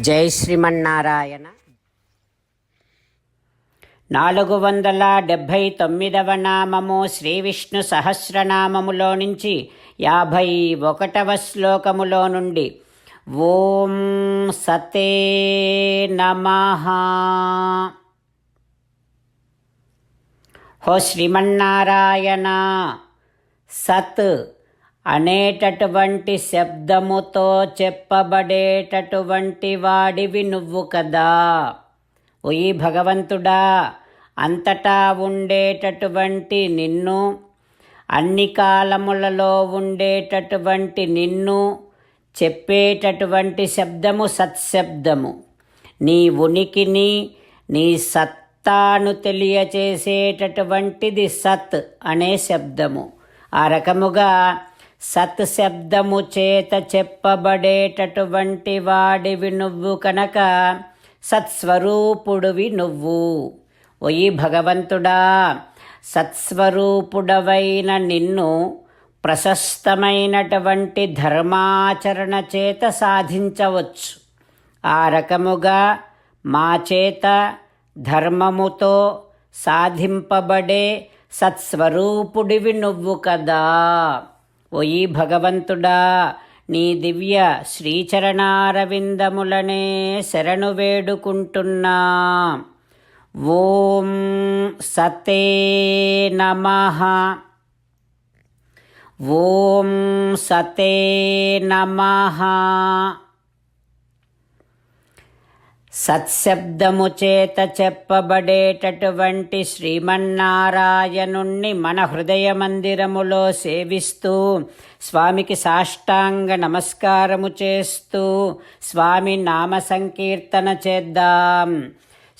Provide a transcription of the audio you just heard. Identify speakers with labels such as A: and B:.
A: జై శ్రీమన్నారాయణ. నాలుగు వందల డెబ్భై తొమ్మిదవ నామము శ్రీ విష్ణు సహస్రనామములో నుంచి యాభై ఒకటవ శ్లోకములో నుండి ఓం సతే నమ. హో శ్రీమన్నారాయణ సత్ అనేటటువంటి శబ్దముతో చెప్పబడేటటువంటి వాడివి నువ్వు కదా. ఓయి భగవంతుడా అంతటా ఉండేటటువంటి నిన్ను అన్ని కాలములలో ఉండేటటువంటి నిన్ను చెప్పేటటువంటి శబ్దము సత్శబ్దము. నీ ఉనికిని నీ సత్తాను తెలియచేసేటటువంటిది సత్ అనే శబ్దము. ఆ రకముగా సత్శబ్దము చేత చెప్పబడేటటువంటి వాడివి నువ్వు కనుక సత్స్వరూపుడివి నువ్వు. ఒయి భగవంతుడా సత్స్వరూపుడవైన నిన్ను ప్రశస్తమైనటువంటి ధర్మాచరణ చేత సాధించవచ్చు. ఆ రకముగా మా చేత ధర్మముతో సాధింపబడే సత్స్వరూపుడివి నువ్వు కదా. ఒయి భగవంతుడా నీ దివ్య శ్రీచరణారవిందములనే శరణు వేడుకుంటున్నా. ఓం సతే నమః. ఓం సతే నమః. సత్శబ్దము చేత చెప్పబడేటటువంటి శ్రీమన్నారాయణుణ్ణి మన హృదయ మందిరములో సేవిస్తూ స్వామికి సాష్టాంగ నమస్కారము చేస్తూ స్వామి నామ సంకీర్తన చేద్దాం.